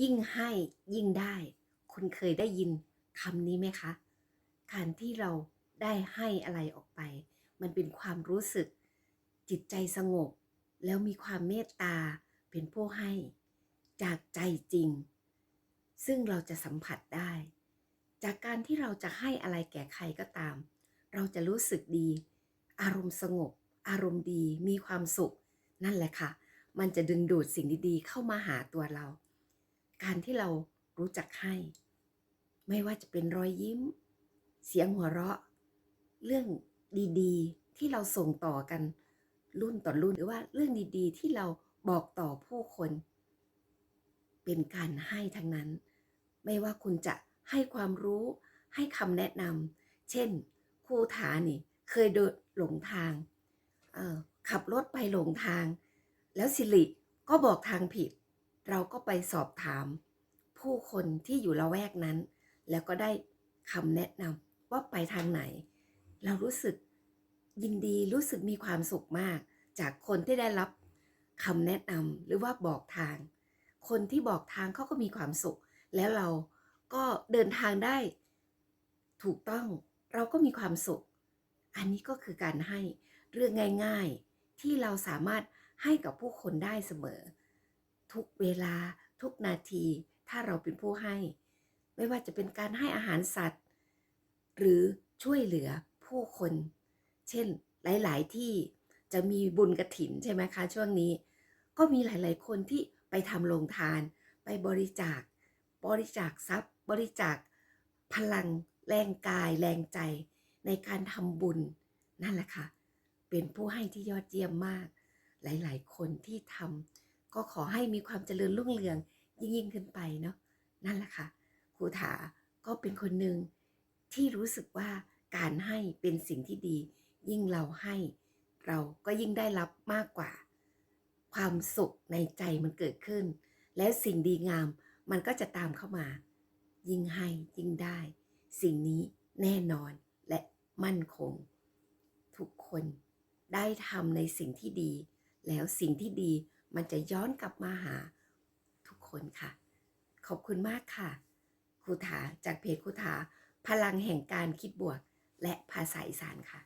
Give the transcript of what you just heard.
ยิ่งให้ยิ่งได้ คุณเคยได้ยินคำนี้ไหมคะ การที่เราได้ให้อะไรออกไป มันเป็นความรู้สึก จิตใจสงบ แล้วมีความเมตตาเป็นผู้ให้ จากใจจริง ซึ่งเราจะสัมผัสได้ จากการที่เราจะให้อะไรแก่ใครก็ตาม เราจะรู้สึกดี อารมณ์สงบ อารมณ์ดีมีความสุข นั่นแหละค่ะ มันจะดึงดูดสิ่งดีๆ เข้ามาหาตัวเรา การที่เรารู้จักให้ ไม่ว่าจะเป็นรอยยิ้ม เสียงหัวเราะ เรื่องดีๆ ที่เราส่งต่อกันรุ่นต่อรุ่นหรือว่าเรื่องดีๆ ที่เราบอกต่อผู้คน เป็นการให้ทั้งนั้น ไม่ว่าคุณจะให้ความรู้ให้คำแนะนำเช่นครูถานี่เคยเดินหลงทางขับรถไปหลงทาง แล้วสิริก็บอกทางผิด เราก็ไปสอบถามผู้คนที่อยู่ละแวกนั้น แล้วก็ได้คำแนะนำว่าไปทางไหน เรารู้สึกยินดีรู้สึกมีความสุขมาก จากคนที่ได้รับคำแนะนำหรือว่าบอกทาง คนที่บอกทางเขาก็มีความสุข แล้วเราก็เดินทางได้ ถูกต้องเราก็มีความสุข อันนี้ก็คือการให้เรื่องง่าย ๆ ที่เราสามารถให้กับผู้คนได้เสมอ ทุกเวลาทุกนาที ถ้าเราเป็นผู้ให้ ไม่ว่าจะเป็นการให้อาหารสัตว์ หรือช่วยเหลือผู้คน เช่นหลาย ๆ ที่จะมีบุญกระถินใช่ไหมคะ ช่วงนี้ ก็มีหลาย ๆ คนที่ไปทำโรงทาน ไปบริจาค บริจาคทรัพย์ บริจาค พลัง แรงกาย แรงใจ ในการทำบุญนั่นแหละค่ะ เป็นผู้ให้ที่ยอดเยี่ยมมาก หลาย ๆ คนที่ทำ ก็ขอให้มีความเจริญรุ่งเรืองยิ่งยิ่งขึ้นไปเนาะนั่นแหละค่ะครูถาก็เป็นคนหนึ่งที่รู้สึกว่าการให้เป็นสิ่งที่ดี ยิ่งเราให้ เราก็ยิ่งได้รับมากกว่า ความสุขในใจมันเกิดขึ้น และสิ่งดีงามมันก็จะตามเข้ามา ยิ่งให้ยิ่งได้ สิ่งนี้แน่นอนและมั่นคง ทุกคนได้ทำในสิ่งที่ดี แล้วสิ่งที่ดี มันจะย้อนกลับมาหาทุกคนค่ะ ขอบคุณมากค่ะครูถาจากเพจครูถาพลังแห่งการคิดบวก และภาษาอีสานค่ะ